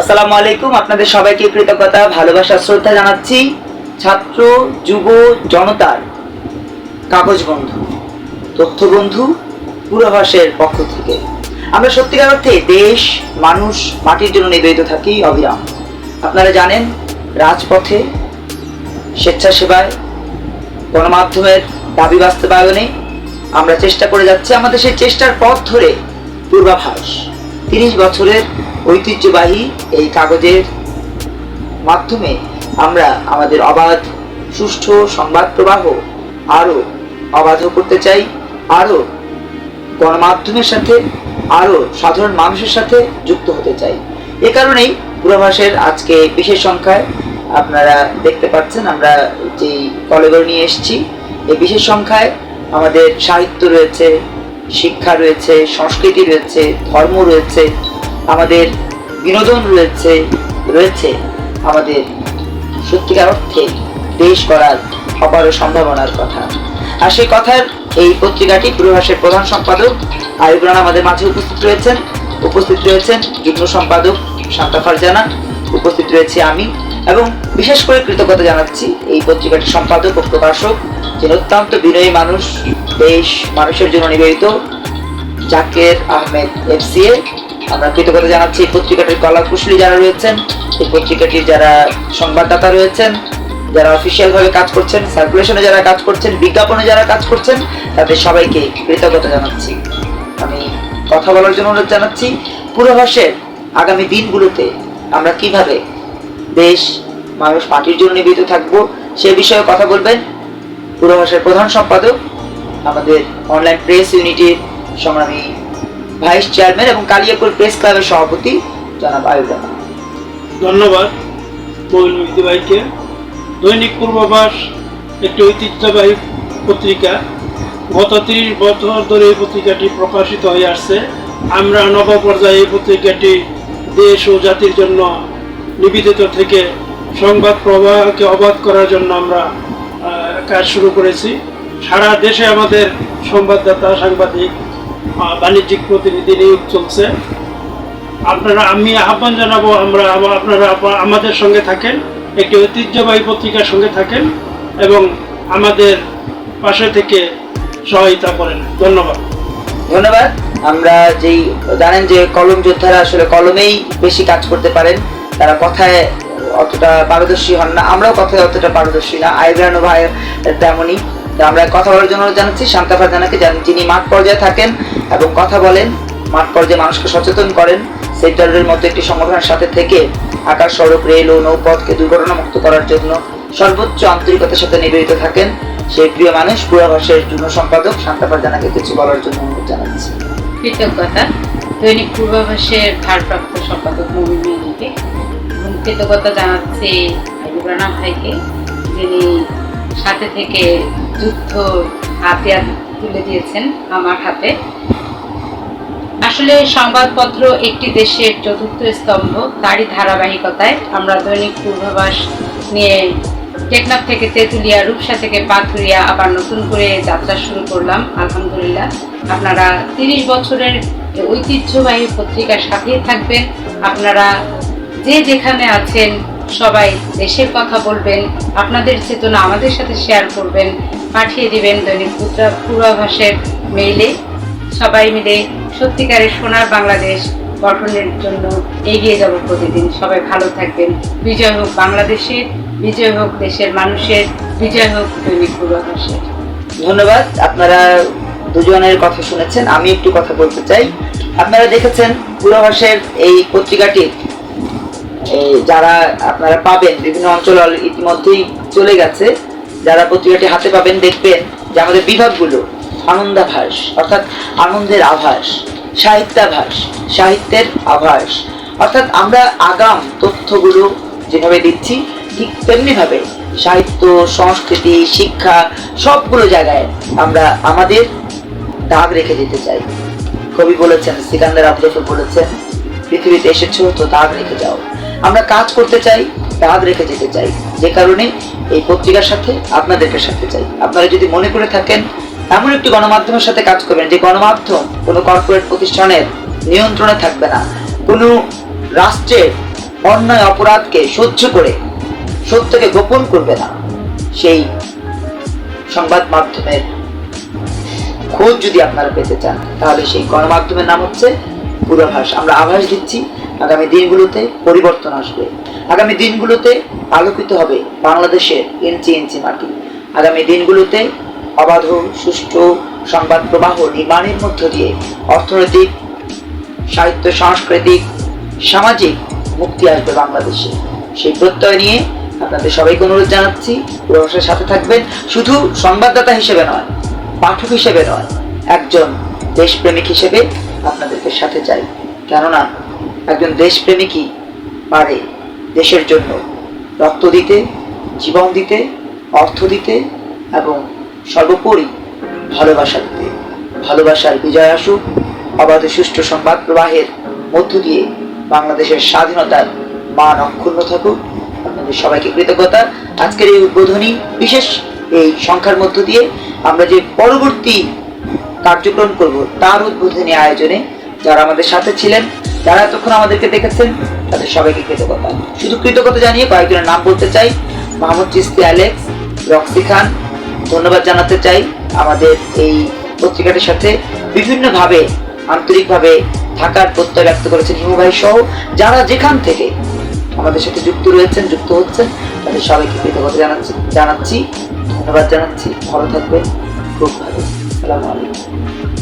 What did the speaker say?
আসসালামু আলাইকুম, আপনাদের সবাইকে কৃতজ্ঞতা, ভালোবাসা, শ্রদ্ধা জানাচ্ছি। ছাত্র, যুব, জনতার কাগজ বন্ধু, তথ্য বন্ধু পূর্বাভাসের পক্ষ থেকে। আমরা সত্যিকার অর্থে দেশ, মানুষ, মাটির জন্য নিবেদিত থাকি, অবিরাম। আপনারা জানেন, রাজপথে স্বেচ্ছাসেবায়, গণমাধ্যমের দাবি বাস্তবায়নে আমরা চেষ্টা করে যাচ্ছি। আমাদের সেই চেষ্টার পথ ধরে পূর্বাভাস। তিরিশ বছরের ঐতিহ্যবাহী এই কাগজের মাধ্যমে আমরা আমাদের অবাধ, সুষ্ঠু সংবাদ প্রবাহ আরও অবাধ করতে চাই, আরও গণমাধ্যমের সাথে, আরও সাধারণ মানুষের সাথে যুক্ত হতে চাই। এ কারণেই পূর্বাভাসের আজকে বিশেষ সংখ্যায় আপনারা দেখতে পাচ্ছেন, আমরা যেই কলেবর নিয়ে এসেছি, এই বিশেষ সংখ্যায় আমাদের সাহিত্য রয়েছে শিক্ষা রয়েছে, সংস্কৃতি রয়েছে, ধর্ম রয়েছে, আমাদের বিনোদন রয়েছে রয়েছে আমাদের সত্যিকার অর্থে দেশ গড়ার অপার সম্ভাবনার কথা। আর সেই কথার এই পত্রিকাটি পূর্বাভাসের প্রধান সম্পাদক আরিফ রানা আমাদের মাঝে উপস্থিত রয়েছেন। উপস্থিত রয়েছেন যুগ্ম সম্পাদক শান্তা ফারজানা উপস্থিত রয়েছে আমি এবং বিশেষ করে কৃতজ্ঞতা জানাচ্ছি এই পত্রিকাটির সম্পাদক ও প্রকাশক যিনি অত্যন্ত বিনয়ী মানুষ দেশ মানুষের জন্য নিবেদিত। জাকের আহমেদ এফসিএ আমরা কৃতজ্ঞতা জানাচ্ছি পত্রিকাটির কলা কুশলী যারা রয়েছেন, এই পত্রিকাটির যারা সংবাদদাতা রয়েছেন, যারা অফিসিয়াল ভাবে কাজ করছেন সার্কুলেশনে যারা কাজ করছেন, বিজ্ঞাপনে যারা কাজ করছেন, তাদের সবাইকে কৃতজ্ঞতা জানাচ্ছি। আমি কথা বলার জন্য অনুরোধ জানাচ্ছি, পূর্বাভাসের আগামী দিনগুলোতে আমরা কীভাবে দেশ, মানুষ মাটির জন্য নিবেদিত থাকব, সে বিষয়ে কথা বলবেন। পূর্বাভাসের প্রধান সম্পাদক আমাদের অনলাইন প্রেস ইউনিটির সংগ্রামী ভাইস চেয়ারম্যান এবং কালিয়াকুল প্রেস ক্লাবের সভাপতি জনাব আয়ুব ধন্যবাদ মহিন মিহিদি ভাইকে। দৈনিক পূর্বাভাস একটি ঐতিহ্যবাহী পত্রিকা। গত তিরিশ বছর ধরে এই পত্রিকাটি প্রকাশিত হয়ে আসছে। আমরা নব পর্যায়ে এই পত্রিকাটি দেশ ও জাতির জন্য নিবেদিত থেকে সংবাদ প্রবাহকে অবাধ করার জন্য আমরা কাজ শুরু করেছি। সারা দেশে আমাদের সংবাদদাতা, সাংবাদিক বাণিজ্যিক প্রতিনিধি নিয়োগ চলছে। আপনারা, আমি আহ্বান জানাব, আমরা আপনারা আমাদের সঙ্গে থাকেন, একটি ঐতিহ্যবাহী পত্রিকার সঙ্গে থাকেন এবং আমাদের পাশে থেকে সহায়তা করেন। ধন্যবাদ। ধন্যবাদ। আমরা যেই, জানেন যে কলম যোদ্ধারা আসলে কলমেই বেশি কাজ করতে পারেন। তারা কথায় অতটা পারদর্শী হন না। আমরাও কথায় অতটা পারদর্শী না। আইব্রানো ভাই তেমনই। তো আমরা কথা বলার জন্য জানাচ্ছি। শান্তা ফারজানাকে জান- যিনি মাঠ পর্যায়ে থাকেন এবং কথা বলেন, মাঠ পর্যায়ে মানুষকে সচেতন করেন। সেক্টরের মতো একটি সংগঠনের সাথে থেকে আকাশ সড়ক, রেল ও নৌপথকে দুর্ঘটনামুক্ত করার জন্য সর্বোচ্চ আন্তরিকতার সাথে নিবেদিত থাকেন। সেই প্রিয় মানুষ পূর্বাভাসের যুগ্ম সম্পাদক শান্তা ফারজানাকে কিছু বলার জন্য অনুরোধ জানাচ্ছি। কৃতজ্ঞতা। দৈনিক পূর্বাভাসের ভারপ্রাপ্ত সম্পাদক মমিন মেহেদিকে এবং কৃতজ্ঞতা জানাচ্ছি রানা ভাইকে, যিনি সাথে থেকে যুদ্ধ হাতিয়ার তুলে দিয়েছেন আমার হাতে। আসলে সংবাদপত্র একটি দেশের চতুর্থ স্তম্ভ, তারই ধারাবাহিকতায় আমরা দৈনিক পূর্বাভাস নিয়ে টেকনাফ থেকে তেঁতুলিয়া, রূপসা থেকে পাথুরিয়া আবার নতুন করে যাত্রা শুরু করলাম, আলহামদুলিল্লাহ। আপনারা তিরিশ বছরের ঐতিহ্যবাহী পত্রিকার সাথেই থাকবেন। আপনারা যে যেখানে আছেন সবাই দেশের কথা বলবেন, আপনাদের চেতনা আমাদের সাথে শেয়ার করবেন, পাঠিয়ে দিবেন দৈনিক পূর্বাভাসের মেইলে সবাই মিলে সত্যিকারের সোনার বাংলাদেশ গঠনের জন্য এগিয়ে যাব প্রতিদিন। সবাই ভালো থাকবেন। বিজয় হোক বাংলাদেশের, বিজয় হোক দেশের মানুষের, বিজয় হোক দৈনিক পূর্বাভাসের ধন্যবাদ। আপনারা দুজনের কথা শুনেছেন, আমি একটু কথা বলতে চাই। আপনারা দেখেছেন পূর্বাভাসের এই পত্রিকাটির যারা আপনারা পাবেন, বিভিন্ন অঞ্চল ইতিমধ্যেই চলে গেছে, যারা পত্রিকাটি হাতে পাবেন দেখবেন যে আমাদের বিভাগগুলো আনন্দাভাস, অর্থাৎ আনন্দের আভাস, সাহিত্যাভাস, সাহিত্যের আভাস। অর্থাৎ আমরা আগাম তথ্যগুলো যেভাবে দিচ্ছি, ঠিক তেমনিভাবে সাহিত্য, সংস্কৃতি, শিক্ষা, সবগুলো জায়গায় আমরা আমাদের দাগ রেখে যেতে চাই। কবি বলেছেন, সিকান্দার আবদফর বলেছেন, পৃথিবীতে এসেছ তো দাগ রেখে যাও। আমরা কাজ করতে চাই দাগ রেখে যেতে চাই। যে কারণে এই পত্রিকার সাথে আপনাদেরকে সাথে চাই। আপনারা যদি মনে করে থাকেন, এমন একটি গণমাধ্যমের সাথে কাজ করবেন, যে গণমাধ্যম কোনো কর্পোরেট প্রতিষ্ঠানের নিয়ন্ত্রণে থাকবে না। কোনো রাষ্ট্রের অন্যায় অপরাধকে সহ্য করে, সত্যকে গোপন করবে না। সেই সংবাদ মাধ্যমের খোঁজ যদি আপনারা পেতে চান, তাহলে সেই গণমাধ্যমের নাম হচ্ছে পূর্বাভাস। আমরা আভাস দিচ্ছি, আগামী দিনগুলোতে পরিবর্তন আসবে। আগামী দিনগুলোতে আলোকিত হবে বাংলাদেশের ইঞ্চি ইঞ্চি মাটি। আগামী দিনগুলোতে অবাধ, সুষ্ঠু সংবাদ প্রবাহ নির্মাণের মধ্য দিয়ে অর্থনৈতিক, সাহিত্য, সাংস্কৃতিক, সামাজিক মুক্তি আসবে বাংলাদেশে। সেই প্রত্যয় নিয়ে আপনাদের সবাইকে অনুরোধ জানাচ্ছি, পূর্বাভাসের সাথে থাকবেন। শুধু সংবাদদাতা হিসেবে নয়, পাঠক হিসেবে নয়, একজন দেশপ্রেমিক হিসেবে আপনাদেরকে সাথে চাই। কেননা, একজন দেশপ্রেমিকই পারে দেশের জন্য রক্ত দিতে, জীবন দিতে, অর্থ দিতে এবং সর্বোপরি ভালোবাসা দিতে? ভালোবাসার বিজয় আসুক, অবাধ সুষ্ঠু সংবাদ প্রবাহের মধ্য দিয়ে বাংলাদেশের স্বাধীনতার মান অক্ষুণ্ণ থাকুক। আপনাদের সবাইকে কৃতজ্ঞতা। আজকের এই উদ্বোধনী বিশেষ এই সংখ্যার মধ্য দিয়ে আমরা যে পরবর্তী কার্যক্রম করব তার উদ্বোধনী আয়োজনে যারা আমাদের সাথে ছিলেন, যারা এতক্ষণ আমাদেরকে দেখেছেন, তাদের সবাইকে কৃতজ্ঞতা। শুধু কৃতজ্ঞতা জানিয়ে কয়েকজনের নাম বলতে চাই, মাহমুদ চিস্তি অ্যালেক্স রক্সি খান। ধন্যবাদ জানাতে চাই আমাদের এই পত্রিকাটির সাথে। বিভিন্নভাবে, আন্তরিকভাবে থাকার প্রত্যয় ব্যক্ত করেছেন হিমু ভাই সহ যারা যেখান থেকে আমাদের সাথে যুক্ত রয়েছেন, যুক্ত হচ্ছেন, তাদের সবাইকে কৃতজ্ঞতা জানাচ্ছি জানাচ্ছি, ধন্যবাদ জানাচ্ছি। ভালো থাকবেন, খুব ভালো। সালামু আলাইকুম